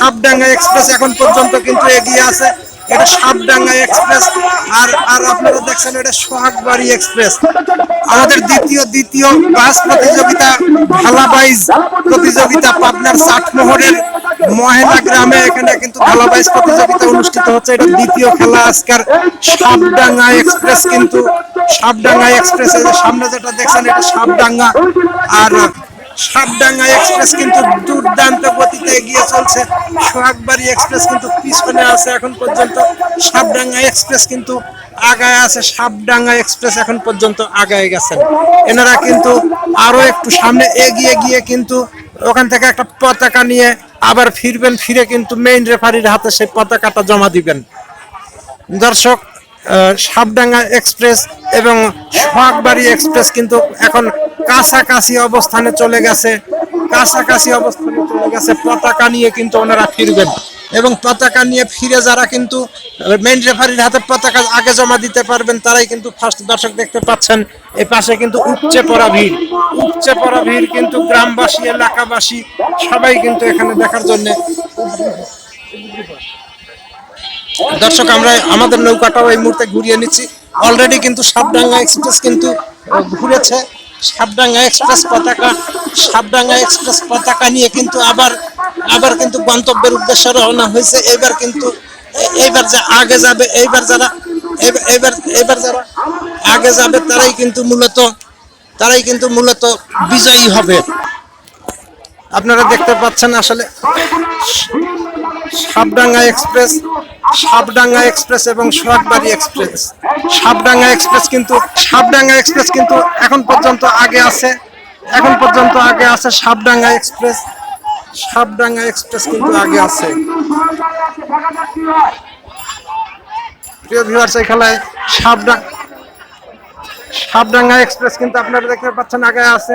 Sapdanga express এখন পর্যন্ত কিন্তু এগিয়ে আছে। এটা সাপডাঙ্গা এক্সপ্রেস আর আর আপনারা দেখছেন এটা সোহাগবাড়ি এক্সপ্রেস। আমাদের দ্বিতীয় দ্বিতীয় বাস প্রতিযোগিতা ভালাবাইজ প্রতিযোগিতা পাবনার চাটমোহরের মহেলা গ্রামে। এখানে কিন্তু ভালাবাইজ প্রতিযোগিতা অনুষ্ঠিত হচ্ছে। এটা দ্বিতীয় খেলা আজকের সাপডাঙ্গা এক্সপ্রেস। কিন্তু সাপডাঙ্গা এক্সপ্রেস এই যে সামনে যেটা দেখছেন, এটা সাপডাঙ্গা। আর সাপডাঙ্গা এক্সপ্রেস কিন্তু দুর্দান্ত গতিতে এগিয়ে চলছে। সোহাগবাড়ি এক্সপ্রেস কিন্তু পিছনে আছে এখন পর্যন্ত। সাপডাঙ্গা এক্সপ্রেস কিন্তু আগায় আছে। সাপডাঙ্গা এক্সপ্রেস এখন পর্যন্ত আগায় গেছেন। এনারা কিন্তু আরও একটু সামনে এগিয়ে গিয়ে কিন্তু ওখান থেকে একটা পতাকা নিয়ে আবার ফিরবেন, ফিরে কিন্তু মেইন রেফারির হাতে সেই পতাকাটা জমা দিবেন। দর্শক আহ, সাপডাঙ্গা এক্সপ্রেস এবং সোহাগবাড়ি এক্সপ্রেস কিন্তু এখন কাছাকাছি অবস্থানে চলে গেছে। কাছাকাছি অবস্থানে চলে গেছে। পতাকা নিয়ে কিন্তু ওনারা ফিরবেন এবং পতাকা নিয়ে ফিরে যারা কিন্তু মেইন রেফারির হাতে পতাকা আগে জমা দিতে পারবেন তারাই কিন্তু ফার্স্ট দর্শক দেখতে পাচ্ছেন। এই পাশে কিন্তু উপচে পড়া ভিড়। উপচে পড়া ভিড় কিন্তু গ্রামবাসী এলাকাবাসী সবাই কিন্তু এখানে দেখার জন্য দর্শক, আমরা আমাদের নৌকাটাও এই মুহূর্তে ঘুরিয়ে নিচ্ছি। অলরেডি কিন্তু সাপডাঙ্গা এক্সপ্রেস কিন্তু ঘুরেছে। সাপডাঙ্গা এক্সপ্রেস পতাকা, সাপডাঙ্গা এক্সপ্রেস পতাকা নিয়ে কিন্তু আবার আবার কিন্তু গন্তব্যের উদ্দেশ্যে রওনা হয়েছে। এবার কিন্তু এইবার যে আগে যাবে এইবার যারা এবার এবার যারা আগে যাবে, তারাই কিন্তু মূলত, তারাই কিন্তু মূলত বিজয়ী হবে। আপনারা দেখতে পাচ্ছেন আসলে সাপডাঙ্গা এক্সপ্রেস সাপডাঙ্গা এক্সপ্রেস এবং সোহাগবাড়ি এক্সপ্রেস। সাপডাঙ্গা এক্সপ্রেস কিন্তু সাপডাঙ্গা এক্সপ্রেস কিন্তু এখন পর্যন্ত আগে আছে। এখন পর্যন্ত আগে আছে সাপডাঙ্গা এক্সপ্রেস। সাপডাঙ্গা এক্সপ্রেস কিন্তু আগে আছে। প্রিয় ভিউয়ার্স এই খেলায় সাপডাঙ্গা সাপডাঙ্গা এক্সপ্রেস কিন্তু আপনারা দেখতে পাচ্ছেন, আগে আছে।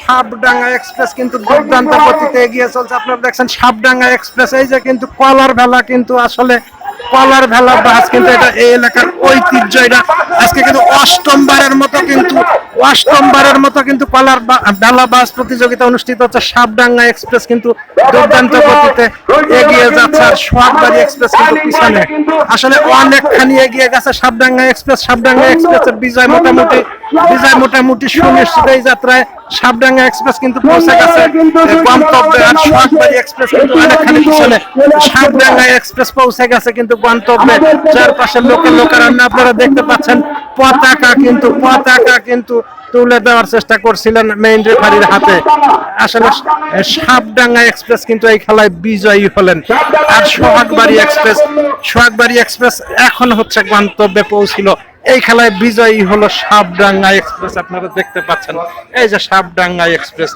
সাপডাঙ্গা এক্সপ্রেস কিন্তু দুর্দান্ত গতিতে এগিয়ে চলছে। আপনারা দেখছেন সাপডাঙ্গা এক্সপ্রেস, এই যে কিন্তু কলার ভেলা কিন্তু আসলে কলার ভেলা বাস, কিন্তু এটা এই এলাকার ঐতিহ্য, এটা আজকে কিন্তু অষ্টমবারের মতো কিন্তু, অষ্টমবারের মতো কিন্তু কলার ভেলা বাস প্রতিযোগিতা অনুষ্ঠিত হচ্ছে সাপডাঙ্গা এক্সপ্রেস, কিন্তু দুর্দান্ত গতিতে এগিয়ে যাচ্ছে আর সোয়াগবাড়ি এক্সপ্রেস কিন্তু পিছনে। আসলে অনেকখানি এগিয়ে গেছে সাপডাঙ্গা এক্সপ্রেস, সাপডাঙ্গা এক্সপ্রেসের বিজয় মোটামুটি বিজয় মোটামুটি সুনিশ্চিত এই যাত্রায় এক্সপ্রেস কিন্তু পৌঁছে গেছে। গন্তব্যে আর সোহাগবাড়ি এক্সপ্রেস কিন্তু অনেকখানি পিছনে। সাপডাঙ্গা এক্সপ্রেস পৌঁছে গেছে কিন্তু গন্তব্যে চারপাশে লোকের লোকেরান্না আপনারা দেখতে পাচ্ছেন। পতাকা কিন্তু পতাকা কিন্তু তুলে দেওয়ার চেষ্টা করছিলেন মেইন রেফারির হাতে। আসলে সাপডাঙ্গা এক্সপ্রেস কিন্তু এই খেলায় বিজয়ী হলেন। আর সোহাগবাড়ি এক্সপ্রেস সোহাগবাড়ি এক্সপ্রেস এখন হচ্ছে গন্তব্যে পৌঁছিল। এই খেলায় বিজয়ী হলো সাপডাঙ্গা এক্সপ্রেস আপনারা দেখতে পাচ্ছেন। এই যে সাপডাঙ্গা এক্সপ্রেস।